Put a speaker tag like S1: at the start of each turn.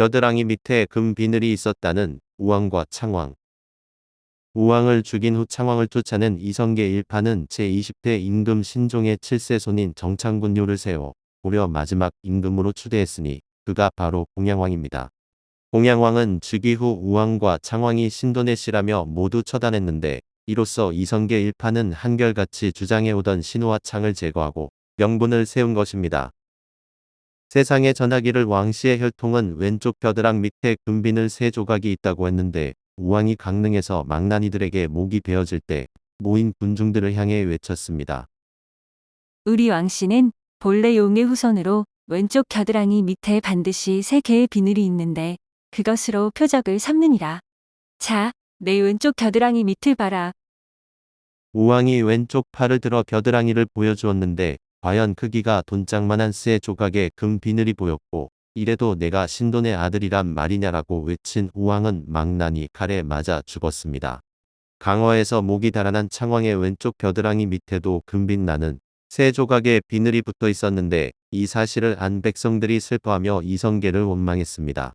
S1: 겨드랑이 밑에 금 비늘이 있었다는 우왕과 창왕. 우왕을 죽인 후 창왕을 쫓아낸 이성계 일파는 제20대 임금 신종의 7세 손인 정창군요를 세워 고려 마지막 임금으로 추대했으니 그가 바로 공양왕입니다. 공양왕은 즉위 후 우왕과 창왕이 신돈의 씨라며 모두 처단했는데 이로써 이성계 일파는 한결같이 주장해오던 신우와 창을 제거하고 명분을 세운 것입니다. 세상에 전하기를 왕씨의 혈통은 왼쪽 벼드랑 밑에 금비늘 세 조각이 있다고 했는데 우왕이 강릉에서 망나니들에게 목이 베어질 때 모인 군중들을 향해 외쳤습니다.
S2: 우리 왕씨는 본래 용의 후손으로 왼쪽 겨드랑이 밑에 반드시 세 개의 비늘이 있는데 그것으로 표적을 삼느니라. 자, 내 왼쪽 겨드랑이 밑을 봐라.
S1: 우왕이 왼쪽 팔을 들어 겨드랑이를 보여주었는데 과연 크기가 돈짝만한 쇠 조각의 금 비늘이 보였고 이래도 내가 신돈의 아들이란 말이냐라고 외친 우왕은 망나니 칼에 맞아 죽었습니다. 강화에서 목이 달아난 창왕의 왼쪽 겨드랑이 밑에도 금빛 나는 세 조각의 비늘이 붙어 있었는데 이 사실을 안 백성들이 슬퍼하며 이성계를 원망했습니다.